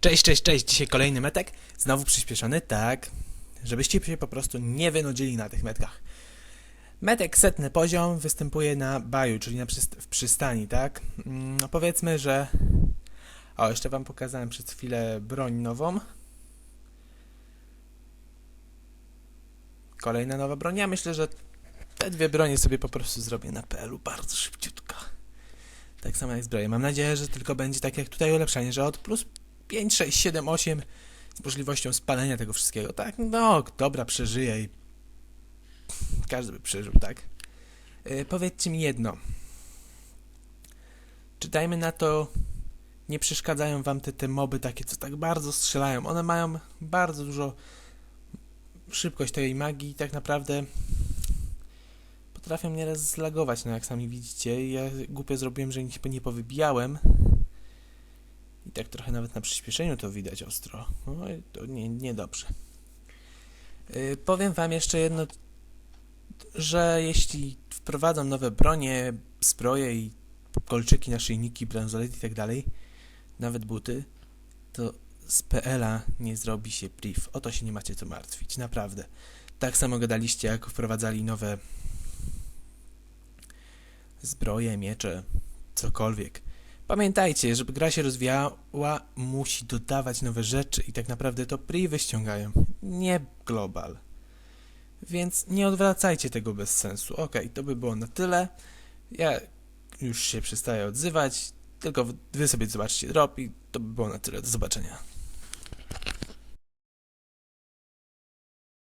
Cześć, cześć, cześć. Dzisiaj kolejny metek. Znowu przyspieszony, tak. Żebyście się po prostu nie wynudzili na tych metkach. Metek setny poziom występuje na baju, czyli na przyst- w przystani, tak? Mm, No powiedzmy, że... O, jeszcze wam pokazałem przez chwilę broń nową. Kolejna nowa broń. Ja myślę, że te dwie bronie sobie po prostu zrobię na PL-u bardzo szybciutko. Tak samo jak zbroję. Mam nadzieję, że tylko będzie tak jak tutaj ulepszenie, że od plus 5, 6, 7, 8 z możliwością spalenia tego wszystkiego, tak? No, dobra, przeżyje i każdy by przeżył, tak? Yy, powiedzcie mi jedno. Czy dajmy na to, nie przeszkadzają wam te, te moby takie, co tak bardzo strzelają? One mają bardzo dużo szybkość tej magii i tak naprawdę potrafią nieraz zlagować, no jak sami widzicie. Ja głupio zrobiłem, że ich nie powybijałem. I tak trochę nawet na przyspieszeniu to widać ostro. No to nie, niedobrze. Yy, powiem wam jeszcze jedno, że jeśli wprowadzą nowe bronie, zbroje i kolczyki, naszyjniki, bransolety i tak dalej, nawet buty, to z PL-a nie zrobi się priv. O to się nie macie co martwić, naprawdę. Tak samo gadaliście, jak wprowadzali nowe zbroje, miecze, cokolwiek. Pamiętajcie, żeby gra się rozwijała, musi dodawać nowe rzeczy i tak naprawdę to privy ściągają, nie global. Więc nie odwracajcie tego bez sensu. Okej, to by było na tyle. Ja już się przestaję odzywać, tylko wy sobie zobaczcie drop i to by było na tyle. Do zobaczenia.